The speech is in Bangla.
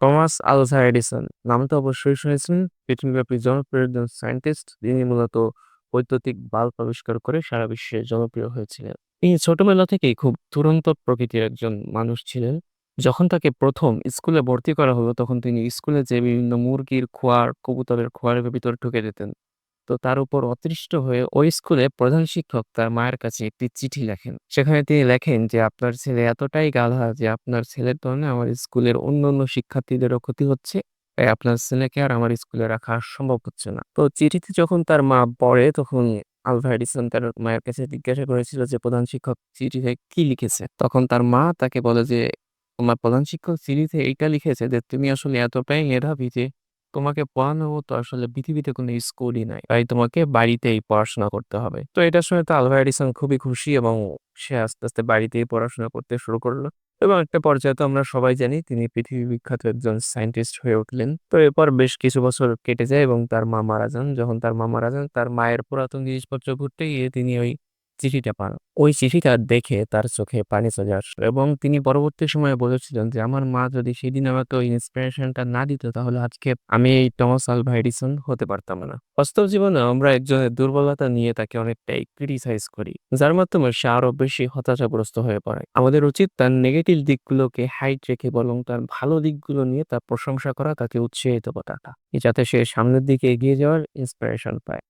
টমাস আলভা এডিসন নাম তো অবশ্যই শুনেছেন। পৃথিবীব্যাপী জনপ্রিয় একজন সায়েন্টিস্ট, তিনি মূলত বৈদ্যুতিক বাল্ব আবিষ্কার করে সারা বিশ্বে জনপ্রিয় হয়েছিলেন। তিনি ছোটবেলা থেকেই খুব দুরন্ত প্রকৃতির একজন মানুষ ছিলেন। যখন তাকে প্রথম স্কুলে ভর্তি করা হলো, তখন তিনি স্কুলে যে বিভিন্ন মুরগির খোয়ার, কবুতরের খোয়ারের ভিতরে ঢুকে যেতেন। তো তার উপর অতৃষ্ট হয়ে ওই স্কুলে প্রধান শিক্ষক তার মায়ের কাছে একটি চিঠি লেখেন। সেখানে তিনি লেখেন যে, আপনার ছেলে এতটাই গাধা যে, আপনার ছেলের কারণে আমার স্কুলের অন্যান্য শিক্ষার্থীদেরও ক্ষতি হচ্ছে, তাই আপনার ছেলেকে আর আমার স্কুলে রাখা সম্ভব হচ্ছে না। তো চিঠিতে যখন তার মা পড়ে, তখন আলভা তার মায়ের কাছে জিজ্ঞাসা করেছিল যে, প্রধান শিক্ষক চিঠিতে কি লিখেছে? তখন তার মা তাকে বলে যে, তোমার প্রধান শিক্ষক চিঠিতে এইটা লিখেছে যে, তুমি আসলে এতটাই মেধাবী যে তোমাকে পড়ানোর মতো আসলে পৃথিবীতে কোনো স্কুলই নাই। তাই তোমাকে বাড়িতেই পড়াশোনা করতে হবে। তো এটা শুনে তো আলভা এডিসন খুবই খুশি এবং সে আস্তে, আস্তে বাড়িতেই পড়াশোনা করতে শুরু করল। এবং একটা পর্যায়ে তো আমরা সবাই জানি তিনি পৃথিবী বিখ্যাত একজন সায়েন্টিস্ট হয়ে উঠলেন। তো এরপর বেশ কিছু বছর কেটে যায় এবং তার মা মারা যান। যখন তার মা মারা যান তার মায়ের পুরাতন জিনিসপত্র ঘুরতে গিয়ে তিনি ওই চিঠিটা পান। ওই চিঠিটা দেখে তার চোখে পানি চলে আসলো এবং তিনি পরবর্তী সময়ে বলেছিলেন যে, আমার মা যদি সেদিন আমাকে ওই ইন্সপিরেশনটা না দিত, তাহলে আজকে আমি এই টমাস আলভা এডিসন হতে পারতাম না। বাস্তব জীবনে আমরা একজনের দুর্বলতা নিয়ে তাকে অনেকটাই ক্রিটিসাইজ করি, যার মাধ্যমে সে আরও বেশি হতাশাগ্রস্ত হয়ে পড়ে। আমাদের উচিত তার নেগেটিভ দিকগুলোকে হাইট রেখে বরং তার ভালো দিকগুলো নিয়ে তার প্রশংসা করা, তাকে উৎসাহিত করাটা, যাতে সে সামনের দিকে এগিয়ে যাওয়ার ইন্সপিরেশন পায়।